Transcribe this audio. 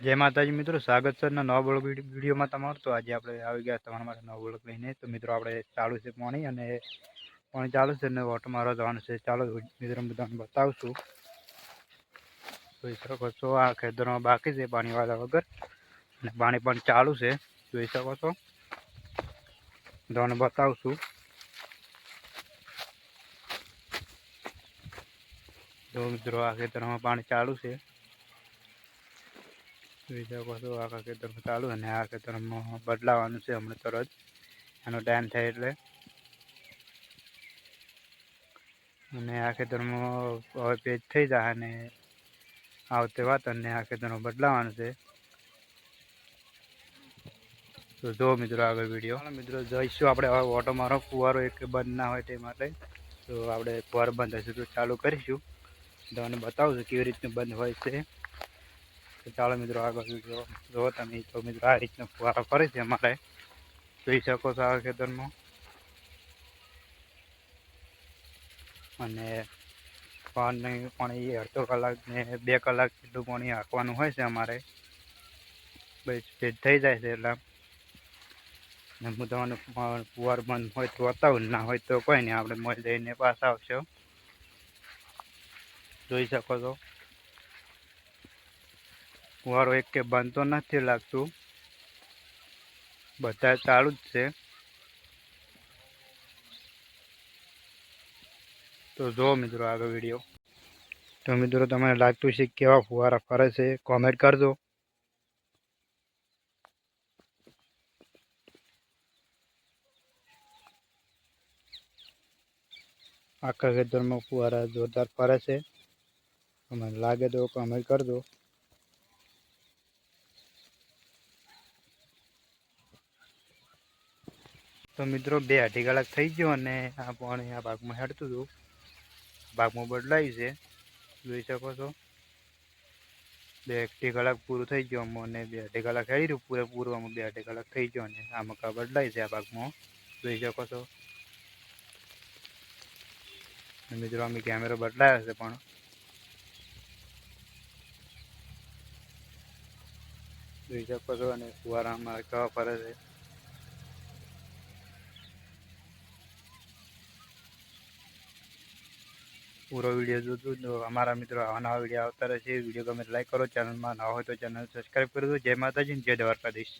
જય માતાજી મિત્રો, સ્વાગત છે નવા બ્લોગ વિડીયોમાં તમારું. તો આજે આપણે આવી ગયા તમારા માટે નવો બ્લોગ લઈને. તો મિત્રો, આપણે ચાલુ છે પાણી અને પાણી ચાલુ છે અને વોટર મારવા જવાનું છે. ચાલો મિત્રો બધાને બતાવશું. જોઈ શકો છો, આ ખેતરમાં બાકી છે પાણી વાળા વગર. અને પાણી પણ ચાલુ છે. જોઈ શકો છો. તમને બતાવશું. તો મિત્રો, આ ખેતરમાં પાણી ચાલુ છે. જોઈ શકો છો આખા ખેતરમાં ચાલુ અને આ ખેતરમાં બદલાવાનું છે હમણાં તરત એનો ટાઈમ થાય એટલે. અને આ ખેતરમાં હવે પેજ થઈ જાય અને આવતે વાત અને આ ખેતરમાં બદલાવાનું છે. તો જો મિત્રો આગળ વીડિયો મિત્રો, જઈશું આપણે હવે ઓટો મારો ફુવારો એક બંધ ના હોય તે માટે. તો આપણે ફુવારો બંધ હશે તો ચાલુ કરીશું. તમને બતાવશું કેવી રીતનું બંધ હોય છે. તો ચાલો મિત્રો આગળ જો જો તમે તો મિત્રો આ રીતનો ફુવારો ફરે છે અમારે. જોઈ શકો છો આ ખેતરમાં. અને પાણી પાણી અડધો કલાક ને બે કલાક જેટલું પાણી હાંકવાનું હોય છે અમારે. બસ ભેજ થઈ જાય છે એટલે. હું તમને ફુવાર બંધ હોય તો બતાવું, ના હોય તો કોઈ નહીં. આપણે મળી જઈને પાછા આવશો. જોઈ શકો છો. ફુવારો એક કે બનતો નથી લાગતું. બધા ચાલુ જ છે. તો જો મિત્રો આગળ વીડિયો. તો મિત્રો તમને લાગતું છે કેવા ફુવારા ફરે છે કોમેન્ટ કરજો. આખા ખેતરમાં ફુવારા જોરદાર ફરે છે. તમને લાગે તો કોમેન્ટ કરજો. તો મિત્રો, બે અઢી કલાક થઈ ગયો અને આ પાણી આ ભાગમાં હેડતું હતું. ભાગમાં બદલાયું છે. જોઈ શકો છો. બે અઢી કલાક પૂરું થઈ ગયું અને બે અઢી કલાક હેડી રહ્યું. પૂરેપૂરું આમાં બે અઢી કલાક થઈ ગયો અને આ મકા બદલાય છે આ ભાગમાં. જોઈ શકો છો. મિત્રો અમે કેમેરો બદલાયો છે પણ. જોઈ શકો છો અને ફુવારામાં કેવા ફરે છે. પૂરો વીડિયો જોજો. તો અમારા મિત્રો આવા નવા વીડિયો આવતા રહેશે વીડિયો ગમે લાઈક કરો ચેનલમાં નવા હોય તો ચેનલ સબસ્ક્રાઈબ કરી દો. જય માતાજી જય દ્વારકાધીશ.